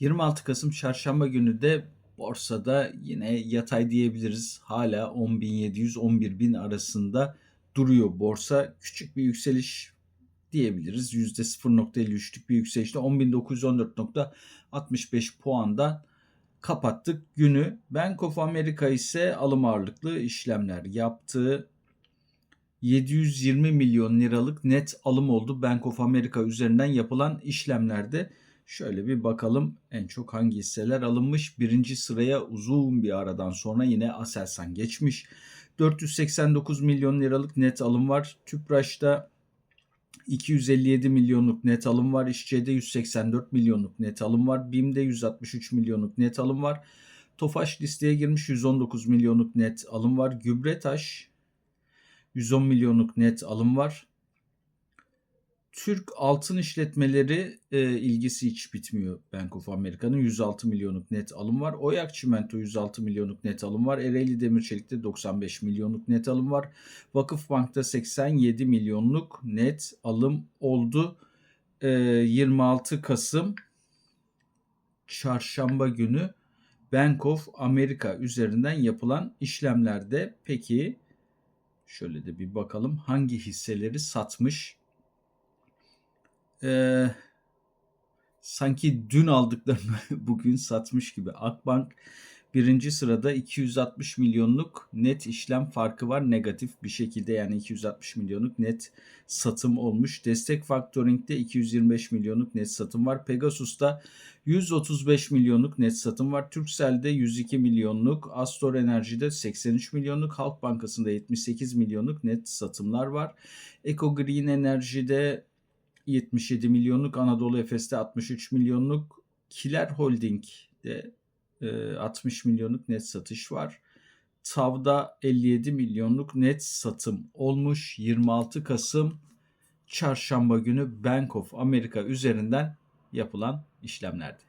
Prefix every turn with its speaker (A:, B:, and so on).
A: 26 Kasım Çarşamba günü de borsada yine yatay diyebiliriz. Hala 10.700-11.000 arasında duruyor borsa. Küçük bir yükseliş diyebiliriz. %0.53'lük bir yükselişte 10.914.65 puandan kapattık günü. Bank of America ise alım ağırlıklı işlemler yaptı. 720 milyon liralık net alım oldu Bank of America üzerinden yapılan işlemlerde. Şöyle bir bakalım en çok hangi hisseler alınmış. Birinci sıraya uzun bir aradan sonra yine Aselsan geçmiş. 489 milyon liralık net alım var. Tüpraş'ta 257 milyonluk net alım var. İşçi'de 184 milyonluk net alım var. BİM'de 163 milyonluk net alım var. Tofaş listeye girmiş 119 milyonluk net alım var. Gübretaş 110 milyonluk net alım var. Türk altın işletmeleri e, ilgisi hiç bitmiyor Bank of America'nın. 106 milyonluk net alım var. Oyak Çimento 106 milyonluk net alım var. Ereğli Demirçelik'te 95 milyonluk net alım var. Vakıfbank'ta 87 milyonluk net alım oldu. E, 26 Kasım çarşamba günü Bank of America üzerinden yapılan işlemlerde peki şöyle de bir bakalım hangi hisseleri satmış ee, sanki dün aldıklarını bugün satmış gibi. Akbank birinci sırada 260 milyonluk net işlem farkı var. Negatif bir şekilde yani 260 milyonluk net satım olmuş. Destek Factoring'de 225 milyonluk net satım var. Pegasus'ta 135 milyonluk net satım var. Turkcell'de 102 milyonluk, Astor Enerji'de 83 milyonluk, Halk Bankası'nda 78 milyonluk net satımlar var. Eco Green Enerji'de 77 milyonluk, Anadolu Efes'te 63 milyonluk, Kiler Holding'de e, 60 milyonluk net satış var. Tav'da 57 milyonluk net satım olmuş 26 Kasım çarşamba günü Bank of America üzerinden yapılan işlemlerdi.